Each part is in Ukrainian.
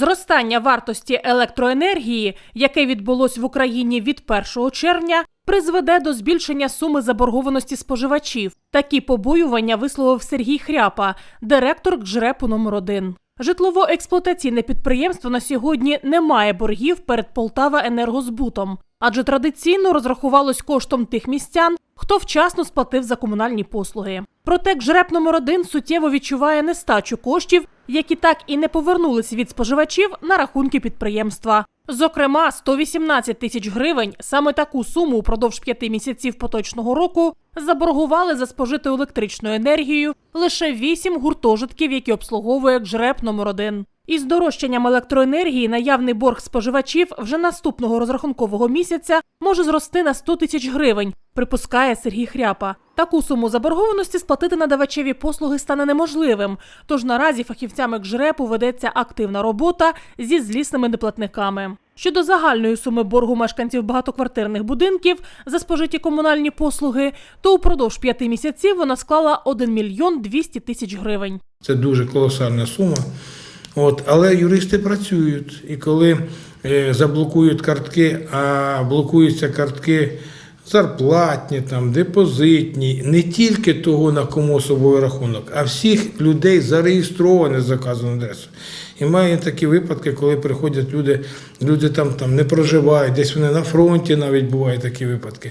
Зростання вартості електроенергії, яке відбулось в Україні від 1 червня, призведе до збільшення суми заборгованості споживачів. Такі побоювання висловив Сергій Хряпа, директор ГЖРЕПу номер 1 Житлово-експлуатаційне підприємство на сьогодні не має боргів перед Полтава енергозбутом, адже традиційно розрахувалось коштом тих містян, хто вчасно сплатив за комунальні послуги. Проте ГЖРЕП номер 1 суттєво відчуває нестачу коштів, які так і не повернулись від споживачів на рахунки підприємства. Зокрема, 118 тисяч гривень саме таку суму упродовж п'яти місяців поточного року заборгували за спожиту електричну енергію лише 8 гуртожитків, які обслуговує ГЖРЕП номер 1 Із дорожчанням електроенергії наявний борг споживачів вже наступного розрахункового місяця може зрости на 100 тисяч гривень, припускає Сергій Хряпа. Таку суму заборгованості сплатити надавачеві послуги стане неможливим. Тож наразі фахівцями ГЖРЕПу ведеться активна робота зі злісними неплатниками. Щодо загальної суми боргу мешканців багатоквартирних будинків за спожиті комунальні послуги, то упродовж п'яти місяців вона склала 1 мільйон 200 тисяч гривень. Це дуже колосальна сума. От, але юристи працюють. І коли е, заблокують картки, а блокуються картки зарплатні, там, депозитні, не тільки того, на кому особовий рахунок, а всіх людей зареєстрованих за вказаною адресою. І має такі випадки, коли приходять люди, люди там, там не проживають, десь вони на фронті навіть бувають такі випадки,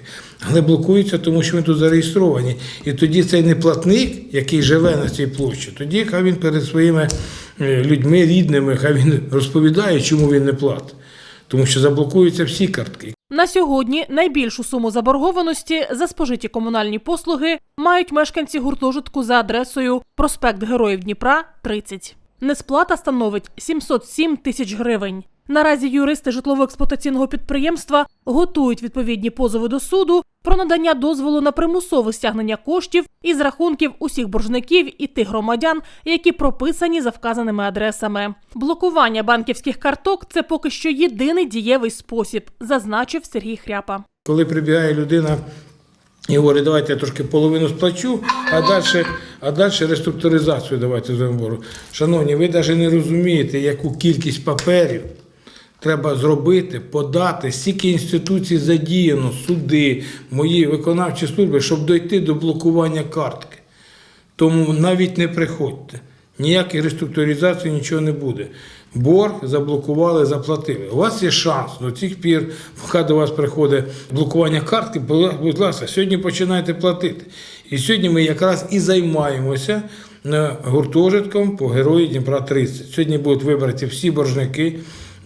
але блокуються, тому що вони тут зареєстровані. І тоді цей неплатник, який живе на цій площі, тоді хай він перед своїми е, людьми, рідними, хай він розповідає, чому він не платить. Тому що заблокуються всі картки. На сьогодні найбільшу суму заборгованості за спожиті комунальні послуги мають мешканці гуртожитку за адресою проспект Героїв Дніпра, 30. Несплата становить 707 тисяч гривень. Наразі юристи житлово-експлуатаційного підприємства готують відповідні позови до суду про надання дозволу на примусове стягнення коштів із рахунків усіх боржників і тих громадян, які прописані за вказаними адресами. Блокування банківських карток це поки що єдиний дієвий спосіб, зазначив Сергій Хряпа. Коли прибігає людина і говорить, давайте я трошки половину сплачу, а далі, а далі реструктуризацію давайте зробимо. Шановні, ви навіть не розумієте, яку кількість паперів треба зробити, подати, стільки інституцій задіяно, суди, мої виконавчі служби, щоб дойти до блокування картки. Тому навіть не приходьте. Ніякої реструктуризації нічого не буде. Борг заблокували, заплатили. У вас є шанс до цих пір, поки до вас приходить блокування картки, будь ласка, сьогодні починайте платити. І сьогодні ми якраз і займаємося е, гуртожитком по герої Дніпра 30. Сьогодні будуть вибрані всі боржники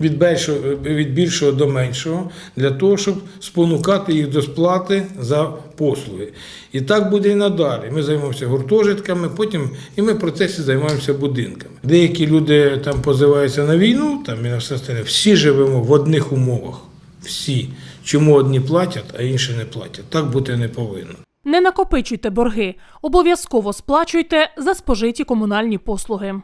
від більшого, від більшого до меншого, для того, щоб спонукати їх до сплати за послуги. І так буде і надалі. Ми займаємося гуртожитками, потім і ми в процесі займаємося будинками. Деякі люди там позиваються на війну, там і на все остальне. Всі живемо в одних умовах. Всі. Чому одні платять, а інші не платять? Так бути не повинно. Не накопичуйте борги, обов'язково сплачуйте за спожиті комунальні послуги.